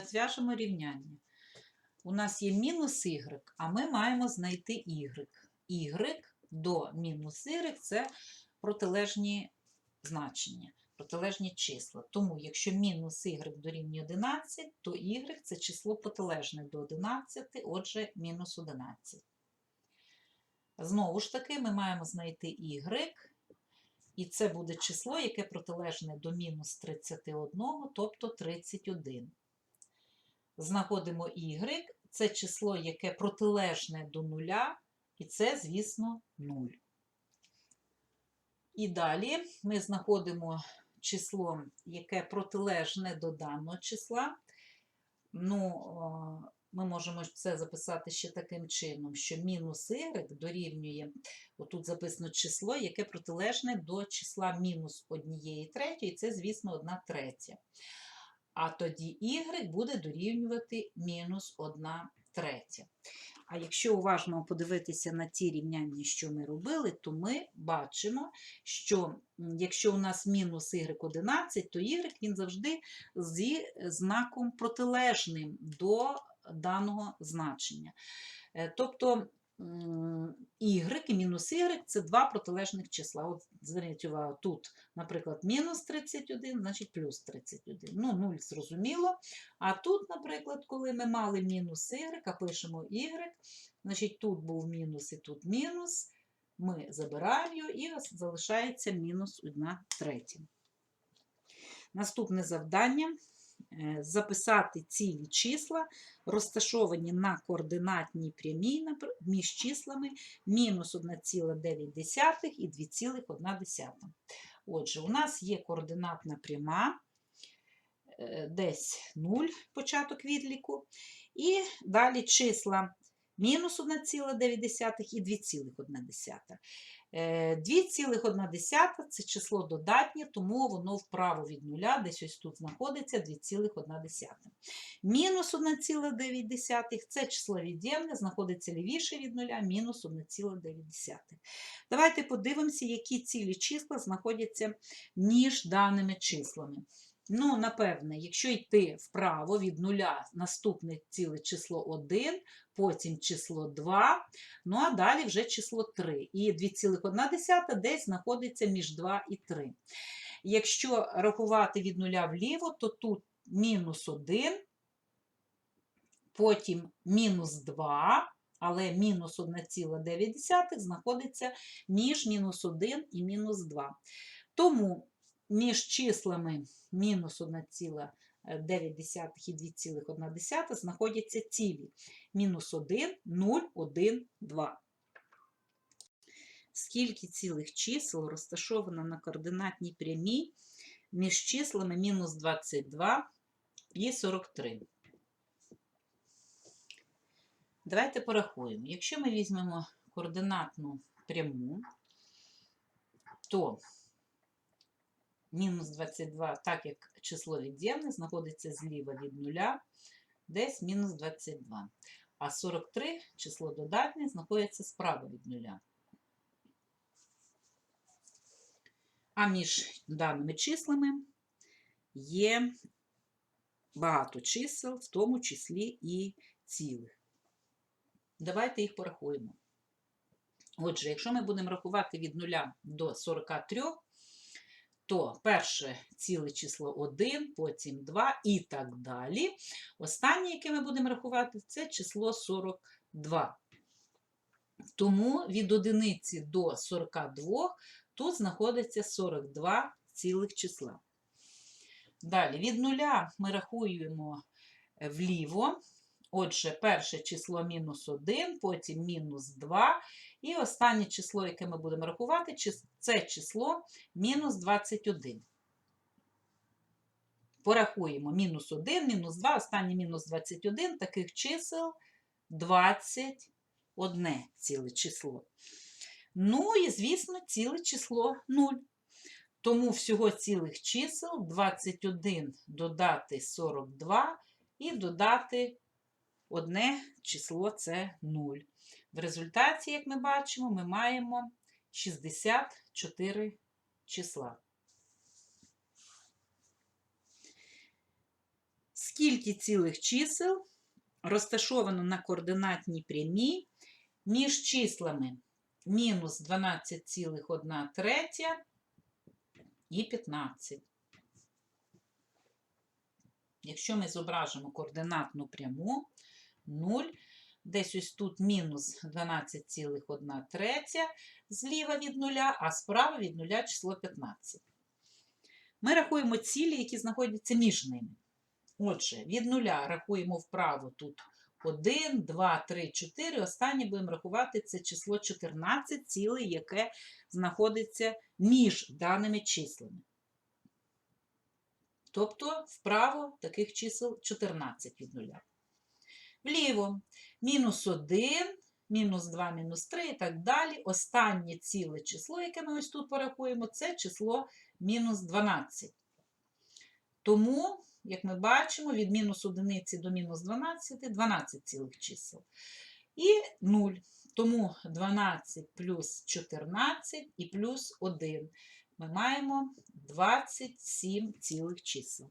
Розв'яжемо рівняння. У нас є мінус y, а ми маємо знайти y. y до мінус y це протилежні значення, протилежні числа. Тому, якщо мінус y дорівнює 11, то y це число протилежне до 11, отже, мінус 11. Знову ж таки, ми маємо знайти y, і це буде число, яке протилежне до мінус 31, тобто 31. Знаходимо y, це число, яке протилежне до нуля, і це, звісно, 0. І далі ми знаходимо число, яке протилежне до даного числа. Ну, ми можемо це записати ще таким чином, що мінус y дорівнює, отут записано число, яке протилежне до числа мінус 1 третьої, це, звісно, 1 третя. А тоді y буде дорівнювати мінус 1 третя. А якщо уважно подивитися на ті рівняння, що ми робили, то ми бачимо, що якщо у нас мінус y11, то y він завжди зі знаком протилежним до даного значення. Е, Тобто y і мінус y це два протилежних числа. От зверніть увагу, тут, наприклад, мінус 31, значить плюс 31. Ну, 0 зрозуміло. А тут, наприклад, коли ми мали мінус y, а пишемо y, значить тут був мінус і тут мінус. Ми забираємо його і залишається мінус 1 третя. Наступне завдання записати цілі числа, розташовані на координатній прямій між числами мінус 1,9 і 2,1. Отже, у нас є координатна пряма, е, десь 0 початок відліку, і далі числа мінус 1,9 і 2,1. Е, 2,1 це число додатнє, тому воно вправо від нуля, десь ось тут знаходиться 2,1. Мінус 1,9 це число від'ємне, знаходиться лівіше від нуля, мінус 1,9. Давайте подивимося, які цілі числа знаходяться між даними числами. Ну, напевне, якщо йти вправо від нуля, наступне ціле число 1, потім число 2, ну а далі вже число 3. І 2,1 десь знаходиться між 2 і 3. Якщо рахувати від нуля вліво, то тут мінус 1, потім мінус 2, але мінус 1,9 знаходиться між мінус 1 і мінус 2. Тому між числами мінус 1,9 і 2,1 знаходяться цілі. Мінус 1, 0, 1, 2. Скільки цілих чисел розташовано на координатній прямій між числами мінус 22 і 43? Давайте порахуємо. Якщо ми візьмемо координатну пряму, то мінус 22, так як число від'ємне, знаходиться зліва від нуля, десь мінус 22. А 43, число додатнє, знаходиться справа від нуля. А між даними числами є багато чисел, в тому числі і цілих. Давайте їх порахуємо. Отже, якщо ми будемо рахувати від 0 до 43, то перше ціле число 1, потім 2 і так далі. Останнє, яке ми будемо рахувати, це число 42. Тому від одиниці до 42 тут знаходиться 42 цілих числа. Далі, від нуля ми рахуємо е, вліво. Отже, перше число мінус 1, потім мінус 2. І останнє число, яке ми будемо рахувати, це число мінус 21. Порахуємо мінус 1, мінус 2, останнє мінус 21. Таких чисел 21 ціле число. Ну і, звісно, ціле число 0. Тому всього цілих чисел 21 додати 42 і додати одне число це 0. В результаті, як ми бачимо, ми маємо 64 числа. Скільки цілих чисел розташовано на координатній прямій між числами мінус 12,1 третя і 15. Якщо ми зображимо координатну пряму 0, десь ось тут мінус 12,1 третя зліва від нуля, а справа від нуля число 15. Ми рахуємо цілі, які знаходяться між ними. Отже, від нуля рахуємо вправо тут 1, 2, 3, 4. Останнє будемо рахувати це число 14, ціле, яке знаходиться між даними числами. Тобто вправо таких чисел 14 від нуля. Вліво мінус 1, мінус 2, мінус 3 і так далі. Останнє ціле число, яке ми ось тут порахуємо, це число мінус 12. Тому, як ми бачимо, від мінус 1 до мінус 12 12 цілих чисел. І 0. Тому 12 плюс 14 і плюс 1. Ми маємо 27 цілих чисел.